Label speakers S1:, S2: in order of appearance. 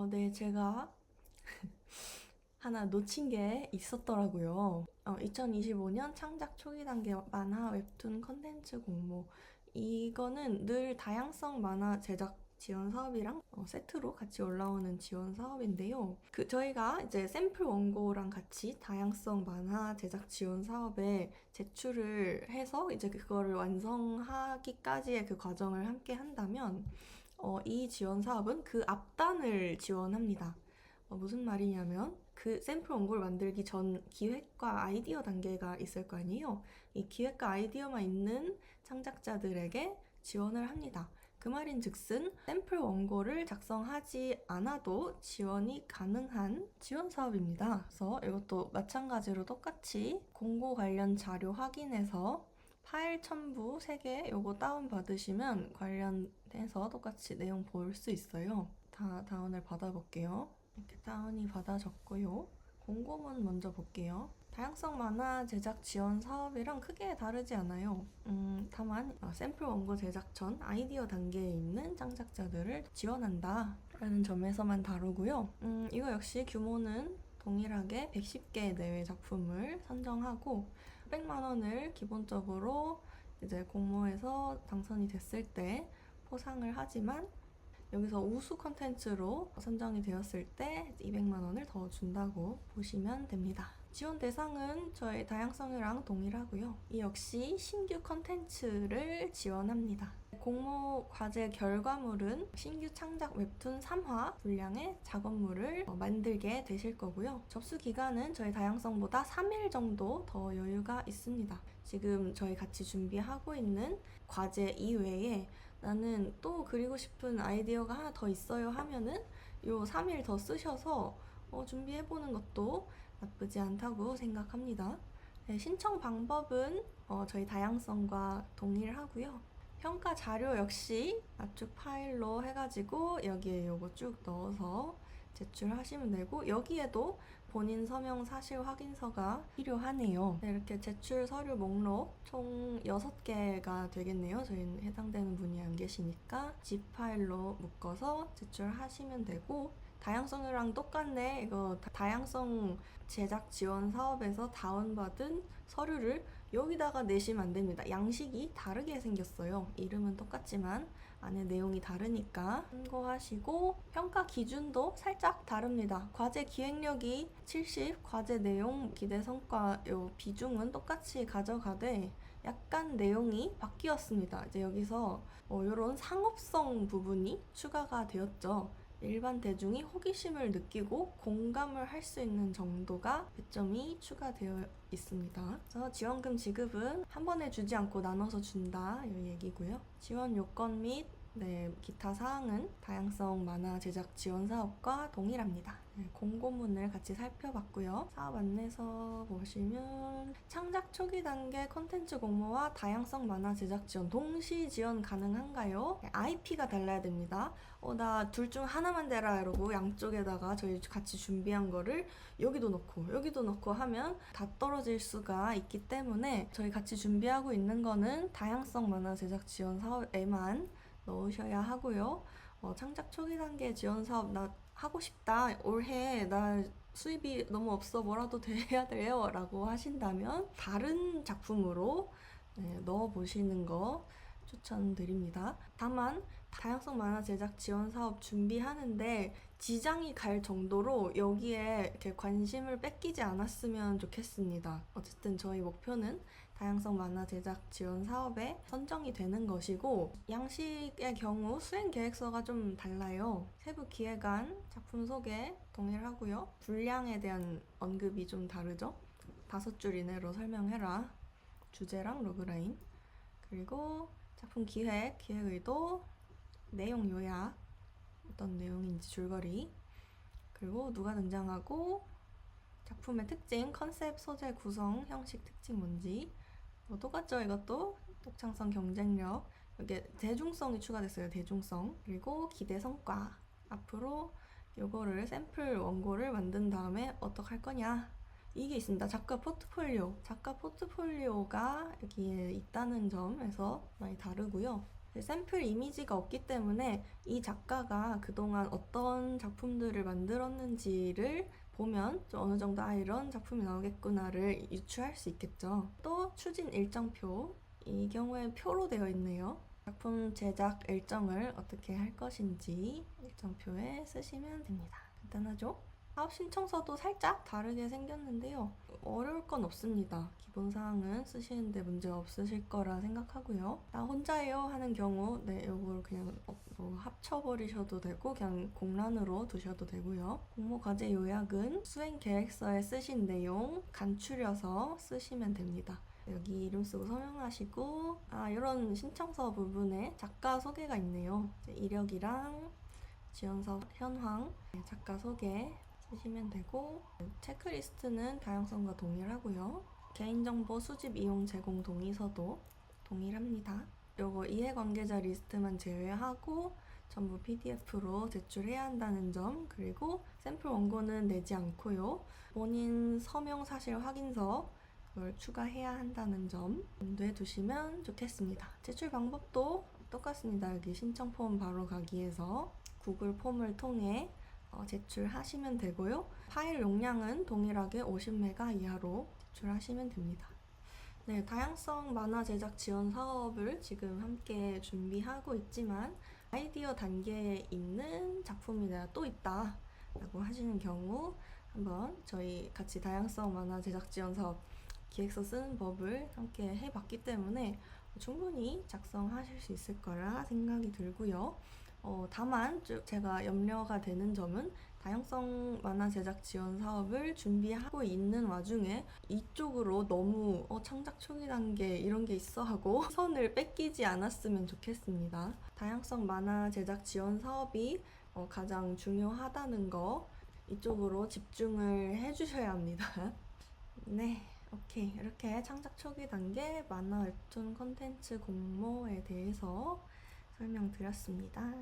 S1: 어, 네, 제가 하나 놓친 게 있었더라고요. 어, 2025년 창작 초기 단계 만화 웹툰 컨텐츠 공모. 이거는 늘 다양성 만화 제작 지원 사업이랑 어, 세트로 같이 올라오는 지원 사업인데요. 그 저희가 이제 샘플 원고랑 같이 다양성 만화 제작 지원 사업에 제출을 해서 이제 그거를 완성하기까지의 그 과정을 함께 한다면 어, 이 지원 사업은 그 앞단을 지원합니다. 어, 무슨 말이냐면 그 샘플 원고를 만들기 전 기획과 아이디어 단계가 있을 거 아니에요. 이 기획과 아이디어만 있는 창작자들에게 지원을 합니다. 그 말인 즉슨 샘플 원고를 작성하지 않아도 지원이 가능한 지원 사업입니다. 그래서 이것도 마찬가지로 똑같이 공고 관련 자료 확인해서 파일 첨부 3개 요거 다운 받으시면 관련해서 똑같이 내용 볼 수 있어요. 다 다운을 받아볼게요. 이렇게 다운이 받아졌고요. 공고문 먼저 볼게요. 다양성 만화 제작 지원 사업이랑 크게 다르지 않아요. 음, 다만 어, 샘플 원고 제작 전 아이디어 단계에 있는 창작자들을 지원한다 라는 점에서만 다르고요. 음, 이거 역시 규모는 동일하게 110개 내외 작품을 선정하고 100만 원을 기본적으로 이제 공모에서 당선이 됐을 때 포상을 하지만 여기서 우수 컨텐츠로 선정이 되었을 때 200만 원을 더 준다고 보시면 됩니다. 지원 대상은 저희 다양성이랑 동일하고요. 이 역시 신규 컨텐츠를 지원합니다. 공모 과제 결과물은 신규 창작 웹툰 3화 분량의 작업물을 어, 만들게 되실 거고요. 접수 기간은 저희 다양성보다 3일 정도 더 여유가 있습니다. 지금 저희 같이 준비하고 있는 과제 이외에 나는 또 그리고 싶은 아이디어가 하나 더 있어요 하면은 요 3일 더 쓰셔서 어, 준비해보는 것도 나쁘지 않다고 생각합니다. 네, 신청 방법은 어, 저희 다양성과 동일하고요. 평가 자료 역시 압축 파일로 해가지고 여기에 요거 쭉 넣어서 제출하시면 되고 여기에도 본인 서명 사실 확인서가 필요하네요. 네, 이렇게 제출 서류 목록 총 6개가 되겠네요. 저희는 해당되는 분이 안 계시니까 zip 파일로 묶어서 제출하시면 되고 다양성이랑 똑같네. 이거 다- 다양성 제작 지원 사업에서 다운받은 서류를 여기다가 내시면 안 됩니다. 양식이 다르게 생겼어요. 이름은 똑같지만 안에 내용이 다르니까 참고하시고 평가 기준도 살짝 다릅니다. 과제 기획력이 70, 과제 내용 기대 성과 요 비중은 똑같이 가져가되 약간 내용이 바뀌었습니다. 이제 여기서 어, 이런 상업성 부분이 추가가 되었죠. 일반 대중이 호기심을 느끼고 공감을 할 수 있는 정도가 배점이 추가되어 있습니다. 그래서 지원금 지급은 한 번에 주지 않고 나눠서 준다 이 얘기고요. 지원 요건 및 네, 기타 사항은 다양성 만화 제작 지원 사업과 동일합니다. 네, 공고문을 같이 살펴봤고요. 사업 안내서 보시면 창작 초기 단계 콘텐츠 공모와 다양성 만화 제작 지원 동시 지원 가능한가요? 네, IP가 달라야 됩니다. 어, 나 둘 중 하나만 대라 이러고 양쪽에다가 저희 같이 준비한 거를 여기도 넣고 여기도 넣고 하면 다 떨어질 수가 있기 때문에 저희 같이 준비하고 있는 거는 다양성 만화 제작 지원 사업에만 넣으셔야 하고요. 어, 창작 초기 단계 지원 사업 나 하고 싶다. 올해 나 수입이 너무 없어 뭐라도 돼야 돼요 라고 하신다면 다른 작품으로 네, 넣어보시는 거 추천드립니다. 다만 다양성 만화 제작 지원 사업 준비하는데 지장이 갈 정도로 여기에 이렇게 관심을 뺏기지 않았으면 좋겠습니다. 어쨌든 저희 목표는 다양성 만화 제작 지원 사업에 선정이 되는 것이고 양식의 경우 수행 계획서가 좀 달라요. 세부 기획안, 작품 소개 동일하고요. 분량에 대한 언급이 좀 다르죠. 다섯 줄 이내로 설명해라. 주제랑 로그라인. 그리고 작품 기획, 기획 의도, 내용 요약, 어떤 내용인지 줄거리, 그리고 누가 등장하고 작품의 특징, 컨셉, 소재, 구성, 형식, 특징 뭔지 뭐 똑같죠 이것도? 독창성, 경쟁력. 이게 대중성이 추가됐어요 대중성. 그리고 기대 성과 앞으로 요거를 샘플 원고를 만든 다음에 어떻게 할 거냐 이게 있습니다. 작가 포트폴리오. 작가 포트폴리오가 여기에 있다는 점에서 많이 다르고요. 샘플 이미지가 없기 때문에 이 작가가 그동안 어떤 작품들을 만들었는지를 보면 좀 어느 정도 아 이런 작품이 나오겠구나를 유추할 수 있겠죠. 또 추진 일정표 이 경우에 표로 되어 있네요. 작품 제작 일정을 어떻게 할 것인지 일정표에 쓰시면 됩니다. 간단하죠? 사업 신청서도 살짝 다르게 생겼는데요. 어려울 건 없습니다. 기본 사항은 쓰시는데 문제 없으실 거라 생각하고요. 나 혼자예요 하는 경우, 네, 이걸 그냥 어, 뭐 합쳐버리셔도 되고, 그냥 공란으로 두셔도 되고요. 공모 과제 요약은 수행 계획서에 쓰신 내용 간추려서 쓰시면 됩니다. 여기 이름 쓰고 서명하시고, 아, 이런 신청서 부분에 작가 소개가 있네요. 이력이랑 지원서 현황, 네, 작가 소개 쓰시면 되고 체크리스트는 다양성과 동일하고요. 개인정보 수집 이용 제공 동의서도 동일합니다. 요거 이해관계자 리스트만 제외하고 전부 PDF로 제출해야 한다는 점 그리고 샘플 원고는 내지 않고요. 본인 서명 사실 확인서 그걸 추가해야 한다는 점 염두에 두시면 좋겠습니다. 제출 방법도 똑같습니다. 여기 신청 폼 바로 가기에서 구글 폼을 통해 어, 제출하시면 되고요. 파일 용량은 동일하게 50메가 이하로 제출하시면 됩니다. 네, 다양성 만화 제작 지원 사업을 지금 함께 준비하고 있지만 아이디어 단계에 있는 작품이 내가 또 있다 라고 하시는 경우 한번 저희 같이 다양성 만화 제작 지원 사업 기획서 쓰는 법을 함께 해봤기 때문에 충분히 작성하실 수 있을 거라 생각이 들고요. 어, 다만 좀 제가 염려가 되는 점은 다양성 만화 제작 지원 사업을 준비하고 있는 와중에 이쪽으로 너무 어, 창작 초기 단계 이런 게 있어 하고 선을 뺏기지 않았으면 좋겠습니다. 다양성 만화 제작 지원 사업이 어, 가장 중요하다는 거 이쪽으로 집중을 해주셔야 합니다. 네. 오케이. 이렇게 창작 초기 단계 만화 웹툰 컨텐츠 공모에 대해서 설명드렸습니다.